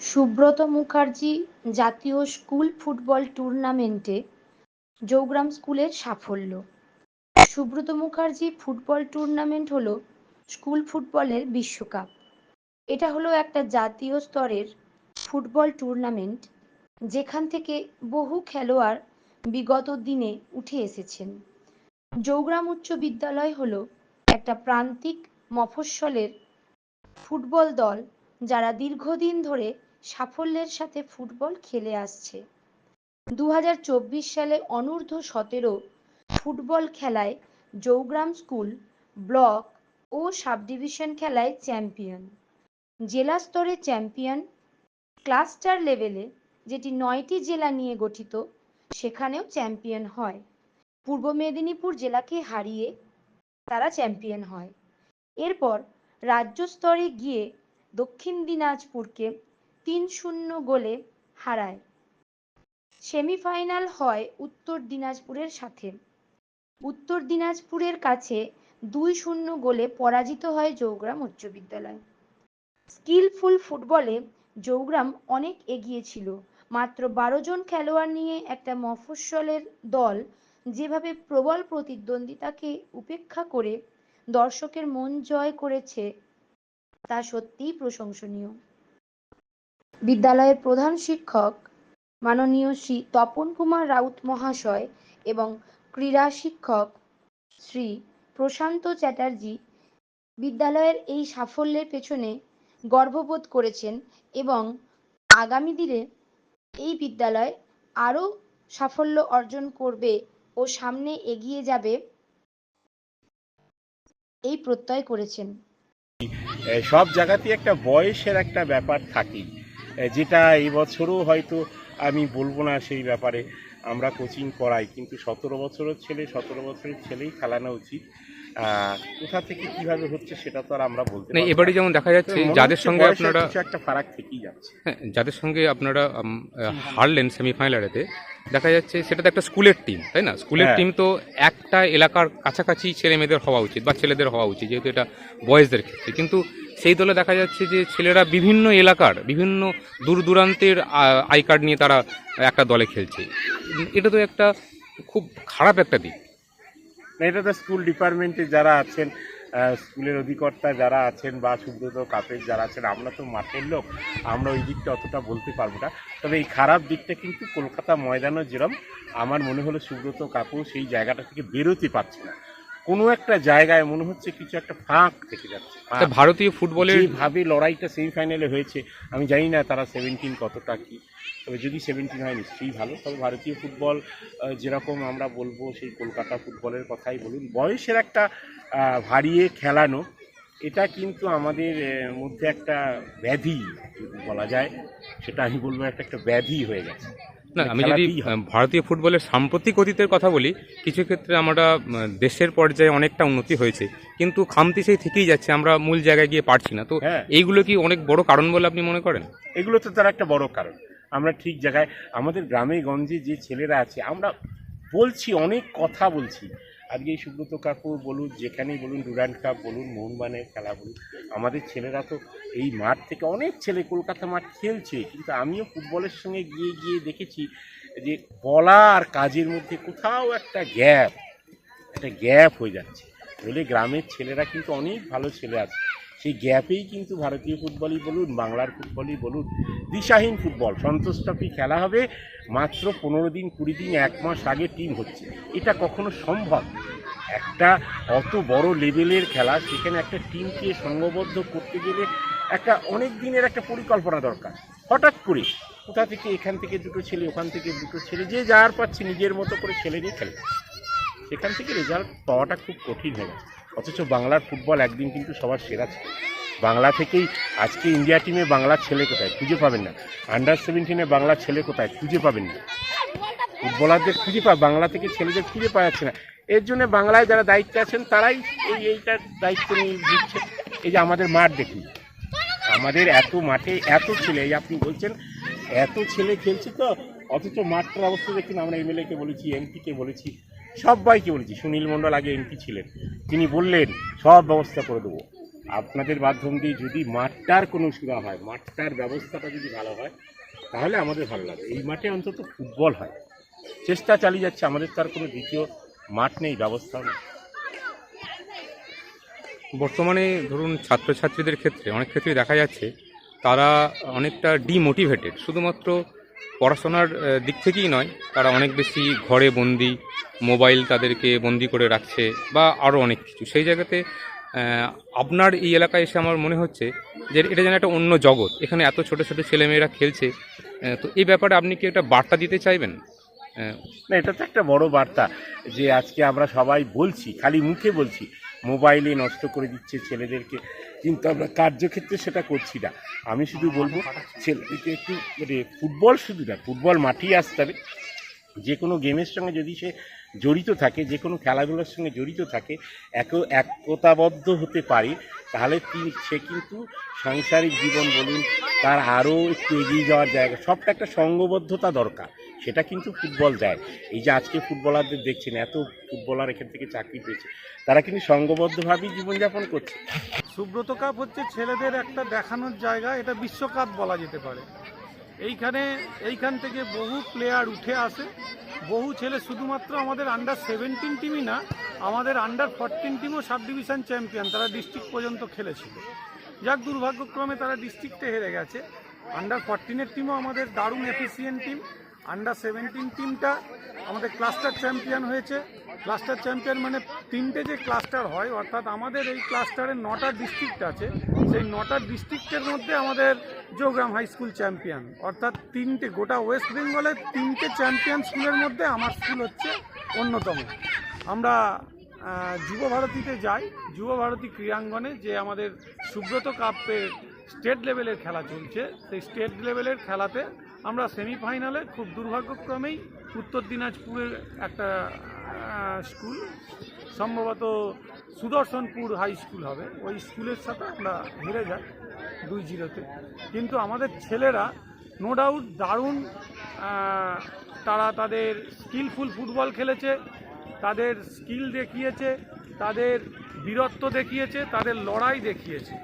সুব্রত মুখার্জি জাতীয় school football টুর্নামেন্টে জৌগ্রাম স্কুলের সাফল্য। সুব্রত মুখার্জি ফুটবল টুর্নামেন্ট হলো স্কুল ফুটবলের বিশ্বকাপ। এটা হলো একটা জাতীয় স্তরের ফুটবল টুর্নামেন্ট, যেখান থেকে বহু খেলোয়াড় বিগত দিনে উঠে এসেছেন। জৌগ্রাম উচ্চ বিদ্যালয় হলো একটা প্রান্তিক মফস্বলের ফুটবল দল যারা দীর্ঘদিন ধরে সাফল্যের সাথে ফুটবল খেলে আসছে। দু হাজার চব্বিশ সালে অনূর্ধ্ব সতেরো ফুটবল খেলায় জৌগ্রাম স্কুল, ব্লক ও সাব ডিভিশন খেলায় চ্যাম্পিয়ন। জেলা স্তরে চ্যাম্পিয়ন ক্লাস্টার লেভেলে, যেটি নয়টি জেলা নিয়ে গঠিত, সেখানেও চ্যাম্পিয়ন হয়। পূর্ব মেদিনীপুর জেলাকে হারিয়ে তারা চ্যাম্পিয়ন হয়। এরপর রাজ্য স্তরে গিয়ে দক্ষিণ দিনাজপুরকে তিন শূন্য গোলে হারায়। সেমিফাইনাল হয় উত্তর দিনাজপুরের সাথে। উত্তর দিনাজপুরের কাছে দুই শূন্য গোলে পরাজিত হয় জৌগ্রাম উচ্চ বিদ্যালয়। স্কিলফুল ফুটবলে জৌগ্রাম অনেক এগিয়ে ছিল। মাত্র বারো জন খেলোয়াড় নিয়ে একটা মফস্বলের দল যেভাবে প্রবল প্রতিদ্বন্দ্বিতাকে উপেক্ষা করে দর্শকের মন জয় করেছে, তা সত্যিই প্রশংসনীয়। বিদ্যালয়ের প্রধান শিক্ষক মাননীয় শ্রী তপন কুমার রাউত মহাশয় এবং ক্রীড়া শিক্ষক শ্রী প্রশান্ত চ্যাটার্জি বিদ্যালয়ের এই সাফল্যের পেছনে গর্ববোধ করেছেন এবং আগামী দিনে এই বিদ্যালয় আরও সাফল্য অর্জন করবে ও সামনে এগিয়ে যাবে এই প্রত্যয় করেছেন। সব জায়গাতেই একটা বয়সের একটা ব্যাপার থাকেই। যেটা এই বছরও হয়তো আমি বলব না সেই ব্যাপারে আমরা কোচিং করাই কিন্তু সতেরো বছরের ছেলে সতেরো বছরের ছেলেই খেলানো উচিত। কোথা থেকে কীভাবে হচ্ছে সেটা তো আর আমরা বলতে মানে না। এবারে যেমন দেখা যাচ্ছে যাদের সঙ্গে আপনারা একটা ফারাক থেকেই যাচ্ছে। হ্যাঁ, যাদের সঙ্গে আপনারা হারলেন সেমিফাইনালেতে দেখা যাচ্ছে সেটা তো একটা স্কুলের টিম তাই না? স্কুলের হ্যাঁ। টিম তো একটা এলাকার কাছাকাছি ছেলে মেয়েদের হওয়া উচিত বা ছেলেদের হওয়া উচিত যেহেতু এটা বয়েজদের ক্ষেত্রে। কিন্তু সেই দলে দেখা যাচ্ছে যে ছেলেরা বিভিন্ন এলাকার, বিভিন্ন দূর দূরান্তের আই কার্ড নিয়ে তারা একটা দলে খেলছে। এটা তো একটা খুব খারাপ একটা দিক। এটা তো স্কুল ডিপার্টমেন্টে যারা আছেন স্কুলের অধিকর্তা যারা আছেন বা সুব্রত কাপের যারা আছেন, আমরা তো মাঠের লোক, আমরা ওই দিকটা অতটা বলতে পারব না। তবে এই খারাপ দিকটা কিন্তু কলকাতা ময়দানও যেরম, আমার মনে হলো সুব্রত কাপড় সেই জায়গাটা থেকে বেরোতে পারছে না। কোনো একটা জায়গায় মনে হচ্ছে কিছু একটা ফাঁক থেকে যাচ্ছে ভারতীয় ফুটবলের যেভাবে লড়াইটা সেমিফাইনালে হয়েছে আমি জানি না তারা সেভেন্টিন কতটা কি তবে যদি সেভেন্টিন হয় নিশ্চয়ই ভালো। তবে ভারতীয় ফুটবল যেরকম আমরা বলব সেই কলকাতা ফুটবলের কথাই বলুন। বয়সের একটা ভারিয়ে খেলানো এটা কিন্তু আমাদের মধ্যে একটা ব্যাধি বলা যায় সেটা আমি বলব একটা একটা ব্যাধি হয়ে গেছে। না মানে আমি যদি ভারতীয় ফুটবলের সাম্প্রতিক অতীতের কথা বলি কিছু ক্ষেত্রে আমরা দেশের পর্যায়ে অনেকটা উন্নতি হয়েছে। কিন্তু খামতি সেই থেকেই যাচ্ছে আমরা মূল জায়গায় গিয়ে পারছি না। তো হ্যাঁ। এইগুলো কি অনেক বড় কারণ বলে আপনি মনে করেন? এগুলো তো তার একটা বড় কারণ। আমরা ঠিক জায়গায় আমাদের গ্রামে গঞ্জে যে ছেলেরা আছে আমরা বলছি অনেক কথা বলছি। আজকে সুব্রত কাপুর বলুন, যেখানেই বলুন, ডুরান্ড কাপ বলুন মোহনবানের খেলা বলুন, আমাদের ছেলেরা তো এই মাঠ থেকে অনেক ছেলে কলকাতা মাঠ খেলছে, কিন্তু আমিও ফুটবলের সঙ্গে গিয়ে গিয়ে দেখেছি যে বলা আর কাজের মধ্যে কোথাও একটা গ্যাপ একটা গ্যাপ হয়ে যাচ্ছে। নইলে গ্রামের ছেলেরা কিন্তু অনেক ভালো ছেলে আছে। সেই গ্যাপেই কিন্তু ভারতীয় ফুটবলই বলুন, বাংলার ফুটবলই বলুন, দিশাহীন ফুটবল, সন্তোষ ট্রফি খেলা হবে মাত্র পনেরো দিন, কুড়ি দিন, এক মাস আগে টিম হচ্ছে। এটা কখনো সম্ভব? একটা অত বড় লেভেলের খেলা, সেখানে একটা টিমকে সংঘবদ্ধ করতে গেলে একটা অনেক দিনের একটা পরিকল্পনা দরকার। হঠাৎ করে কোথা থেকে এখান থেকে দুটো ছেলে, ওখান থেকে দুটো ছেলে, যে যার পাচ্ছে নিজের মতো করে ছেলে নিয়ে খেলে সেখান থেকে রেজাল্ট পাওয়াটা খুব কঠিন হয়ে গেছে। অথচ বাংলার ফুটবল একদিন কিন্তু সবার সেরা ছিল। বাংলা থেকেই আজকে ইন্ডিয়া টিমে বাংলার ছেলে কোথায়? খুঁজে পাবেন না। আন্ডার সেভেন্টিনে বাংলার ছেলে কোথায়? খুঁজে পাবেন না। ফুটবলারদের খুঁজে পা বাংলা থেকে ছেলেদের খুঁজে পাওয়া যাচ্ছে না। এর জন্য বাংলায় যারা দায়িত্বে আছেন, তারাই এই এইটার দায়িত্ব নিয়ে দিচ্ছে এই যে আমাদের মাঠ দেখুন। আমাদের এত মাঠে এত ছেলে, এই আপনি বলছেন এত ছেলে খেলছে তো, অথচ মাঠটার অবস্থা দেখুন। আমরা এমএলএকে বলেছি এমপিকে বলেছি, সবাইকে বলেছি। সুনীল মণ্ডল আগে এমপি ছিলেন। তিনি বললেন, সব ব্যবস্থা করে দেবো। আপনাদের মাধ্যম দিয়ে যদি মাঠটার কোনো সুরা হয়, মাঠটার ব্যবস্থাটা যদি ভালো হয়, তাহলে আমাদের ভালো লাগে। এই মাঠে অন্তত ফুটবল হয়। চেষ্টা চালিয়ে যাচ্ছে, আমাদের তার কোনো দ্বিতীয় মাঠ নেই ব্যবস্থা নেই। বর্তমানে ধরুন ছাত্রছাত্রীদের ক্ষেত্রে, অনেক ক্ষেত্রে দেখা যাচ্ছে, তারা অনেকটা ডিমোটিভেটেড শুধুমাত্র পড়াশোনার দিক থেকেই নয়, তারা অনেক বেশি ঘরে বন্দি মোবাইল তাদেরকে বন্দি করে রাখছে বা আরও অনেক কিছু। সেই জায়গাতে আপনার এই এলাকায় এসে আমার মনে হচ্ছে যে এটা যেন একটা অন্য জগৎ। এখানে এত ছোট ছোট ছেলেমেয়েরা খেলছে তো এই ব্যাপারে আপনি কি একটা বার্তা দিতে চাইবেন? না, এটা তো একটা বড় বার্তা যে আজকে আমরা সবাই বলছি, খালি মুখে বলছি, মোবাইলে নষ্ট করে দিচ্ছে ছেলেদেরকে, কিন্তু আমরা কার্যক্ষেত্রে সেটা করছি না। আমি শুধু বলব, ছেলেদেরকে একটু মানে ফুটবল শুধু না, ফুটবল মাঠেই আসতে হবে। যে কোনো গেমের সঙ্গে যদি সে জড়িত থাকে, যে কোনো খেলাধুলার সঙ্গে জড়িত থাকে, এক, একতাবদ্ধ হতে পারে, তাহলে সে কিন্তু সাংসারিক জীবন বলুন, তার আরও একটু এগিয়ে যাওয়ার জায়গা, সবটা একটা সঙ্গবদ্ধতা দরকার, সেটা কিন্তু ফুটবল দেয়। এই যে আজকে ফুটবলারদের দেখছেন, এত ফুটবলার এখান থেকে চাকরি পেয়েছে, তারা কিন্তু সঙ্গবদ্ধভাবেই জীবনযাপন করছে। সুব্রত কাপ হচ্ছে ছেলেদের একটা দেখানোর জায়গা, এটা বিশ্বকাপ বলা যেতে পারে। এইখানে, এইখান থেকে বহু প্লেয়ার উঠে আসে। বহু ছেলে শুধুমাত্র আমাদের আন্ডার সেভেন্টিন টিমই না, আমাদের আন্ডার ফরটিন টিমও সাব ডিভিশন চ্যাম্পিয়ন তারা ডিস্ট্রিক্ট পর্যন্ত খেলেছিল। যাক দুর্ভাগ্যক্রমে তারা ডিস্ট্রিক্টে হেরে গেছে। আন্ডার ফরটিনের টিমও আমাদের দারুণ এফিসিয়েন্ট টিম আন্ডার সেভেন্টিন টিমটা আমাদের ক্লাস্টার চ্যাম্পিয়ন হয়েছে। ক্লাস্টার চ্যাম্পিয়ন মানে তিনটে যে ক্লাস্টার হয়, অর্থাৎ আমাদের এই ক্লাস্টারে নটা ডিস্ট্রিক্ট আছে। সেই নটা ডিস্ট্রিক্টের মধ্যে আমাদের যোগ্রাম হাই স্কুল চ্যাম্পিয়ন অর্থাৎ তিনটে, গোটা ওয়েস্ট বেঙ্গলের তিনটে চ্যাম্পিয়ন স্কুলের মধ্যে আমার স্কুল হচ্ছে অন্যতম। আমরা যুব ভারতীতে যাই। যুব ভারতী ক্রীড়াঙ্গনে যে আমাদের সুব্রত কাপের স্টেট লেভেলের খেলা চলছে। সেই স্টেট লেভেলের খেলাতে আমরা সেমিফাইনালে খুব দুর্ভাগ্যক্রমেই উত্তর দিনাজপুরের একটা স্কুল, সম্ভবত সুদর্শনপুর হাই স্কুল হবে। ওই স্কুলের সাথে আমরা হেরে যাই দুই জিরোতে। কিন্তু আমাদের ছেলেরা নো ডাউট দারুণ তারা তাদের স্কিলফুল ফুটবল খেলেছে, তাদের স্কিল দেখিয়েছে, তাদের বীরত্ব দেখিয়েছে, তাদের লড়াই দেখিয়েছে।